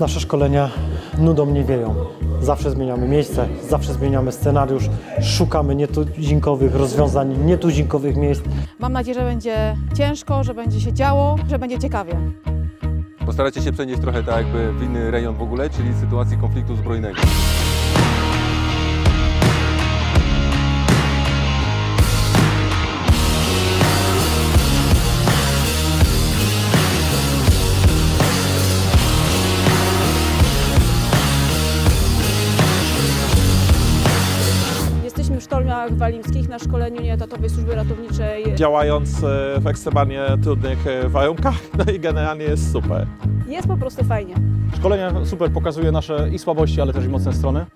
Nasze szkolenia nudą nie wieją. Zawsze zmieniamy miejsce, zawsze zmieniamy scenariusz, szukamy nietuzinkowych rozwiązań, nietuzinkowych miejsc. Mam nadzieję, że będzie ciężko, że będzie się działo, że będzie ciekawie. Postaracie się przenieść trochę tak jakby w inny rejon w ogóle, czyli sytuacji konfliktu zbrojnego. Sztolmiach Walimskich na szkoleniu nieetatowej służby ratowniczej. działając w ekstremalnie trudnych e, warunkach, no i generalnie jest super. Jest po prostu fajnie. Szkolenie super pokazuje nasze i słabości, ale też i mocne strony.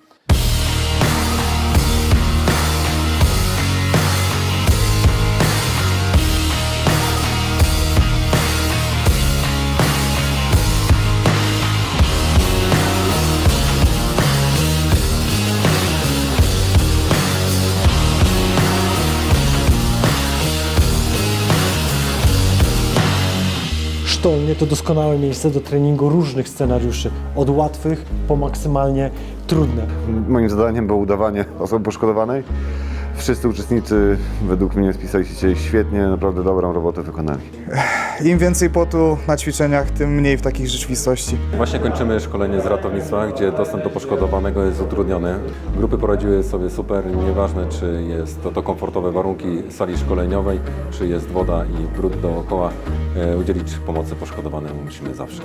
Sztolnie to doskonałe miejsce do treningu różnych scenariuszy, od łatwych po maksymalnie trudne. Moim zadaniem było udawanie osoby poszkodowanej. Wszyscy uczestnicy według mnie spisali się świetnie, naprawdę dobrą robotę wykonali. Im więcej potu na ćwiczeniach, tym mniej w takich rzeczywistości. Właśnie kończymy szkolenie z ratownictwa, gdzie dostęp do poszkodowanego jest utrudniony. Grupy poradziły sobie super, nieważne czy jest to, to komfortowe warunki sali szkoleniowej, czy jest woda i brud dookoła, e, udzielić pomocy poszkodowanemu musimy zawsze.